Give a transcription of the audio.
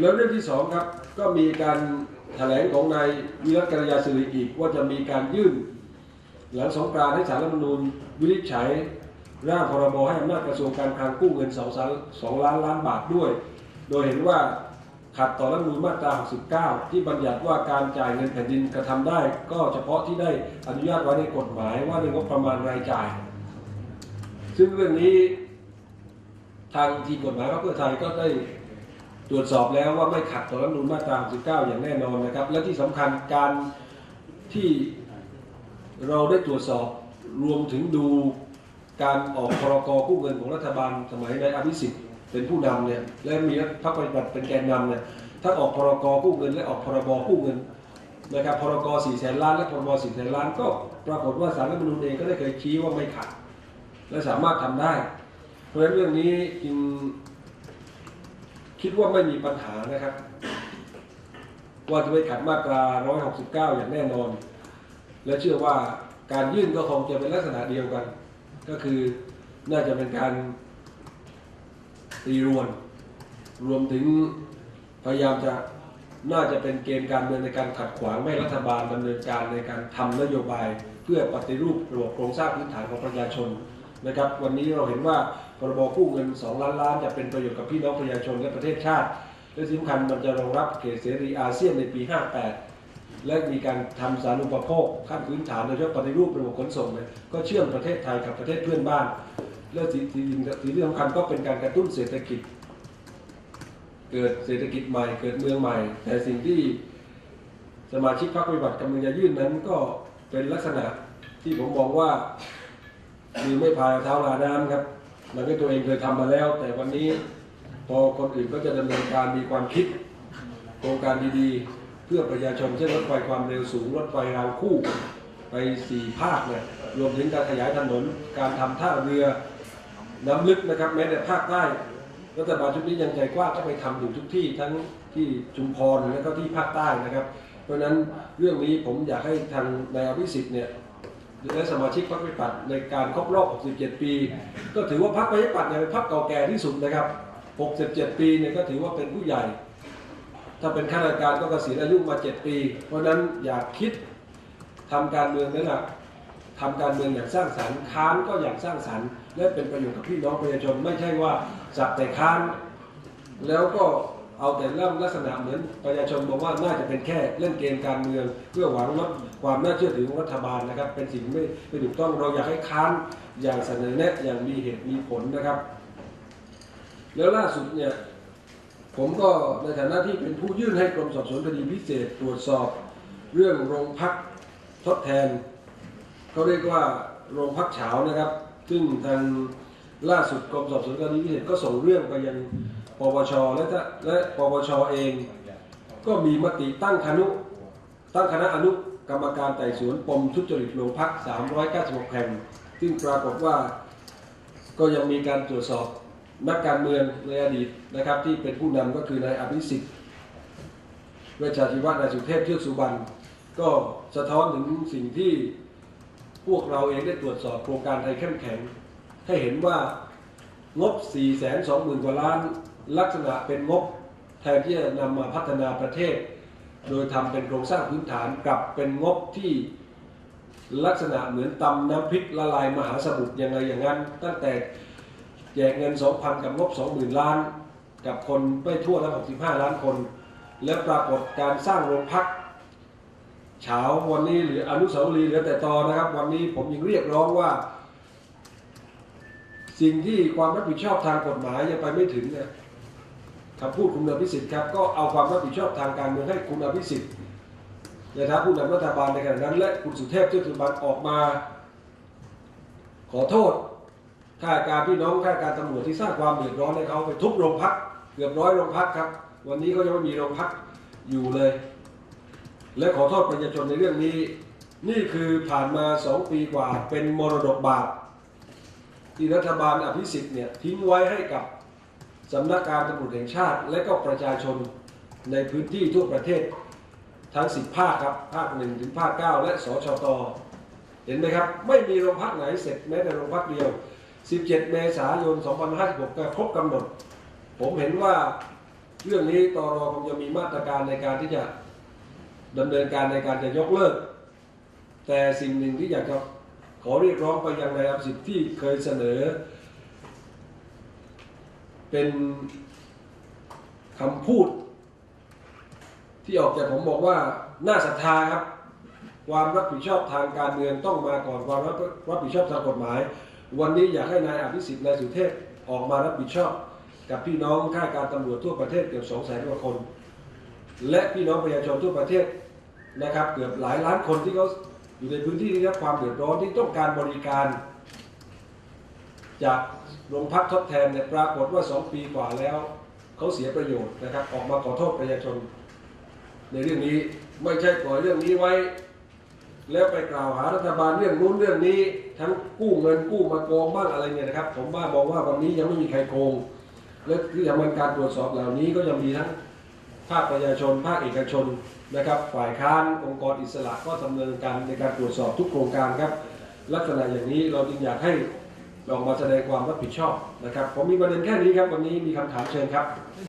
แล้วเรื่องที่สองครับก็มีการแถลงของนายวิรัตกัลยาสิริอีกว่าจะมีการยื่น หลังสงกรานต์ให้สารรัฐมนูญวินิจฉัยร่างพรบให้อำนาจกระทรวงการคลังกู้เงิน2ล้าน2ล้านล้านบาทด้วย โดยเห็นว่าขัดต่อรัฐมนูญมาตรา 69 ที่บัญญัติว่าการจ่ายเงินแผ่นดินกระทำได้ ก็เฉพาะที่ได้อนุญาตไว้ในกฎหมายว่าในงบประมาณรายจ่าย ซึ่งเรื่องนี้ทางทีมกฎหมายพรรคเพื่อไทยก็ได้ ตรวจสอบแล้วว่าไม่ขัดต่อรัฐธรรมนูญมาตรา 69 อย่างแน่นอนนะครับ และที่สำคัญการที่เราได้ตรวจสอบรวมถึงดูการออกพรกกู้เงินของรัฐบาลสมัยในอภิสิทธิ์เป็นผู้นำเนี่ยและมีพรรคปฏิบัติเป็นแกนนำเนี่ยทั้งออกพรกกู้เงิน และออกพรบกู้เงินนะครับพรก4แสนล้าน และพรบ4แสนล้าน ก็ปรากฏว่าสารรัฐธรรมนูญเองก็ได้เคยชี้ว่าไม่ขัด และสามารถทำได้ เพราะฉะนั้นเรื่องนี้จึง คิดว่าไม่มีปัญหานะครับ ว่าจะไม่ขัดมาตรา 169 อย่างแน่นอน และเชื่อว่าการยื่นก็คงจะเป็นลักษณะเดียวกัน ก็คือน่าจะเป็นการตีรวน รวมถึงพยายามจะน่าจะเป็นเกณฑ์การเมืองในการขัดขวางไม่รัฐบาลดำเนินการในการทำนโยบาย เพื่อปฏิรูประบบโครงสร้างพื้นฐานของประชาชน นะครับ วันนี้เราเห็นว่าพรบกู้เงิน 2 ล้านล้านจะเป็นประโยชน์กับพี่น้องประชาชนและประเทศชาติ และสำคัญมันจะรองรับเขตเสรีอาเซียนในปี 58 และมีการทำสาธารณูปโภคขั้นพื้นฐานโดยเฉพาะปฏิรูประบบขนส่งเนี่ยก็เชื่อมประเทศไทยกับประเทศเพื่อนบ้านและสิ่งที่สิ่งที่สำคัญก็เป็นการกระตุ้นเศรษฐกิจ เกิดเศรษฐกิจใหม่เกิดเมืองใหม่ แต่สิ่งที่สมาชิกพรรคปฏิบัติกำลังจะยื่นนั้นก็เป็นลักษณะที่ผมมองว่า มือไม่พายเท้าลาน้ำครับมันก็ตัวเองเคยทำมาแล้ว แต่วันนี้พอคนอื่นก็จะดำเนินการมีความคิด โครงการดีๆ เพื่อประชาชนเช่นรถไฟความเร็วสูงรถไฟรางคู่ไปสี่ภาคเนี่ยรวมถึงการขยายถนนการทำท่าเรือน้ำลึกนะครับแม้แต่ภาคใต้รัฐบาลชุดนี้ยังใจกว้างก็ไปทำอยู่ทุกที่ทั้งที่ชุมพรและก็ที่ภาคใต้นะครับ เพราะฉะนั้นเรื่องนี้ผมอยากให้ทางนายอภิสิทธิ์เนี่ย และสมาชิกพรรคประชาธิปัตย์ในการครบรอบ 67 ปี ก็ถือว่าพรรคประชาธิปัตย์เนี่ยเป็นพรรคเก่าแก่ที่สุดนะครับ 67 ปีเนี่ยก็ถือว่าเป็นผู้ใหญ่ ถ้าเป็นข้าราชการก็เกษียณอายุมา 7 ปี เพราะนั้นอยากคิดทำการเมืองนั่นแหละทำการเมืองอย่างสร้างสรรค์ค้านก็อย่างสร้างสรรค์ และเป็นประโยชน์กับพี่น้องประชาชนไม่ใช่ว่าสักแต่ค้าน แล้วก็ เอาแต่เรื่องลักษณะเหมือนประชาชนบอกว่าน่าจะเป็นแค่เล่นเกมการเมือง เพื่อหวังลดความน่าเชื่อถือของรัฐบาลนะครับ เป็นสิ่งไม่ไม่ถูกต้องเราอยากให้ค้านอย่างเสนอแนะอย่างมีเหตุมีผลนะครับ แล้วล่าสุดเนี่ยผมก็ในฐานะที่เป็นผู้ยื่นให้กรมสอบสวนคดีพิเศษตรวจสอบเรื่องโรงพักทดแทนเขาเรียกว่าโรงพักเฉานะครับ ซึ่งทางล่าสุดกรมสอบสวนคดีพิเศษก็ส่งเรื่องไปยัง ปปชและถ้าและปปชเอง ก็มีมติตั้งคณะตั้งคณะอนุกรรมการไต่สวนปมทุจริตโรงพัก 396 แห่ง ซึ่งปรากฏว่าก็ยังมีการตรวจสอบนักการเมืองในอดีตนะครับ ที่เป็นผู้นำก็คือนายอภิสิทธิ์เวชชาชีวะนายสุเทพเทือกสุบรรณก็สะท้อนถึงสิ่งที่พวกเราเองได้ตรวจสอบโครงการไทยเข้มแข็ง ให้เห็นว่า งบ 4 2 0 0 0 0 กว่าล้าน ลักษณะเป็นงบ แทนที่จะนำมาพัฒนาประเทศ โดยทำเป็นโครงสร้างพื้นฐานกลับเป็นงบที่ลักษณะเหมือนตำน้ำพริกละลายมหาสมุทรยังไงอย่างนั้น ตั้งแต่แจกเงิน 2,000 กับงบ 20,000 ล้าน กับคนไม่ทั่วแล้ว65 ล้านคน และปรากฏการสร้างโรงพักเฉาวันนี้หรืออนุสาวรีย์เหลือแต่ตอนะครับ วันนี้ผมยังเรียกร้องว่า สิ่งที่ความรับผิดชอบทางกฎหมายยังไปไม่ถึงนี่ยคำพูดคุณอภิสิทธิ์ครับก็เอาความรับผิดชอบทางการเมืองให้คุณอภิสิทธิ์ในฐานะผู้นำรัฐบาลในขณะนั้น และคุณสุเทพเทือกสุบรรณออกมา ขอโทษข้าราชการพี่น้องข้าราชการตำรวจที่สร้างความเดือดร้อนให้เขาไปทุบโรงพักเกือบร้อยโรงพักครับ วันนี้เขายังไม่มีโรงพักอยู่เลย และขอโทษประชาชนในเรื่องนี้ นี่คือผ่านมาสองปีกว่าเป็นมรดกบาป ที่รัฐบาลอภิสิทธิ์เนี่ยทิ้งไว้ให้กับสำนักการตำรวจแห่งชาติ และก็ประชาชนในพื้นที่ทั่วประเทศทั้ง 10 ภาคครับ ภาค 1 ถึงภาค 9 และสชต เห็นไหมครับ ไม่มีโรงพักไหนเสร็จแม้แต่โรงพักเดียว 17 เมษายน 2556ก็ครบกำหนด ผมเห็นว่าเรื่องนี้ตรคงจะมีมาตรการในการที่จะดำเนินการในการจะยกเลิก แต่สิ่งหนึ่งที่อยากจะ ขอเรียกร้องไปยังนายอภิสิทธิ์ที่เคยเสนอ เป็นคำพูด ที่ออกจากผมบอกว่าน่าศรัทธาครับ ความรับผิดชอบทางการเมืองต้องมาก่อนความรับรับผิดชอบทางกฎหมาย วันนี้อยากให้นายอภิสิทธิ์นายสุเทพออกมารับผิดชอบ กับพี่น้องข้าราชการตำรวจทั่วประเทศเกือบสองแสนกว่าคน และพี่น้องประชาชนทั่วประเทศนะครับ เกือบหลายล้านคนที่เขา อยู่ในพื้นที่ที่รับความเดือดร้อนที่ต้องการบริการ จากโรงพักทดแทนเนี่ยปรากฏว่า 2 ปีกว่าแล้ว เขาเสียประโยชน์นะครับ ออกมาขอโทษประชาชน ในเรื่องนี้ไม่ใช่ปล่อยเรื่องนี้ไว้ แล้วไปกล่าวหารัฐบาลเรื่องนู้นเรื่องนี้ ทั้งกู้เงินกู้มาโกงบ้างอะไรเนี่ยนะครับ ผมว่ามองว่าวันนี้ยังไม่มีใครโกง และที่ทำงานการตรวจสอบเหล่านี้ก็ยังมีทั้งภาคประชาชน ภาคเอกชน นะครับฝ่ายค้านองค์กรอิสระก็ดำเนินการในการตรวจสอบทุกโครงการครับ ลักษณะอย่างนี้เราจึงอยากให้ออกมาแสดงความรับผิดชอบนะครับผมมีประเด็นแค่นี้ครับวันนี้มีคำถามเชิญครับ